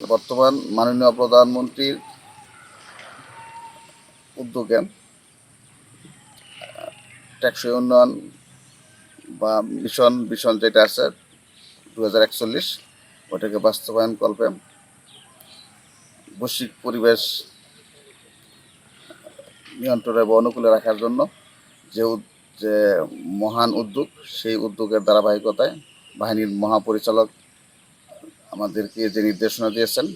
বর্তমান মাননীয় প্রধানমন্ত্রীর উদ্যোগে টেকসই উন্নয়ন বা মিশন মিশন যেটা আছে দু হাজার একচল্লিশ ওটাকে বাস্তবায়ন কল্পে বৈশ্বিক পরিবেশ নিয়ন্ত্রণে বা অনুকূলে রাখার জন্য যে যে মহান উদ্যোগ, সেই উদ্যোগের ধারাবাহিকতায় বাহিনীর মহাপরিচালক আমাদেরকে যে নির্দেশনা দিয়েছেন,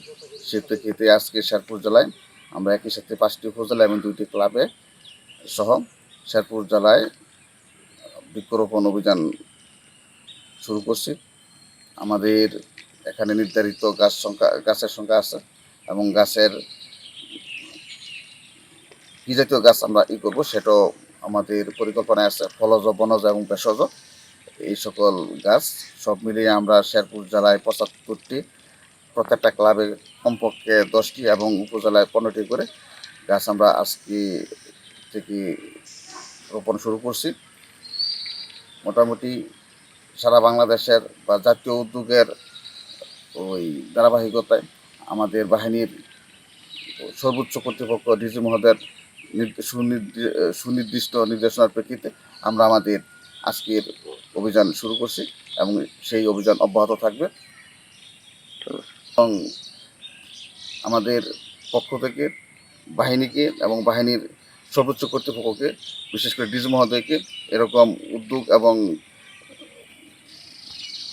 সে প্রেক্ষিতে আজকে শেরপুর জেলায় আমরা একই সাথে পাঁচটি উপজেলা এবং দুইটি ক্লাবে সহ শেরপুর জেলায় বৃক্ষরোপণ অভিযান শুরু করছি। আমাদের এখানে নির্ধারিত গাছ সংখ্যা, গাছের সংখ্যা আছে এবং গাছের কী জাতীয় গাছ আমরা ই করব সেটাও আমাদের পরিকল্পনায় আছে, ফলজ, বনজ এবং ভেষজ। এই সকল গাছ সব মিলিয়ে আমরা শেরপুর জেলায় পঁচাত্তরটি, প্রত্যেকটা ক্লাবে কমপক্ষে দশটি এবং উপজেলায় পনেরোটি করে গাছ আমরা আজকে থেকে রোপণ শুরু করছি। মোটামুটি সারা বাংলাদেশের বা জাতীয় উদ্যোগের ওই ধারাবাহিকতায় আমাদের বাহিনীর সর্বোচ্চ কর্তৃপক্ষ ডিজি মহোদয়ের নির্দ- সুনির্দি- সুনির্দিষ্ট নির্দেশনার প্রেক্ষিতে আমরা আমাদের আজকের অভিযান শুরু করছি এবং সেই অভিযান অব্যাহত থাকবে। এবং আমাদের পক্ষ থেকে বাহিনীকে এবং বাহিনীর সর্বোচ্চ কর্তৃপক্ষকে, বিশেষ করে ডিজি মহোদয়কে, এরকম উদ্যোগ এবং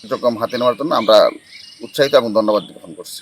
এরকম হাতে নেওয়ার জন্য আমরা উৎসাহিত এবং ধন্যবাদ জ্ঞাপন করছি।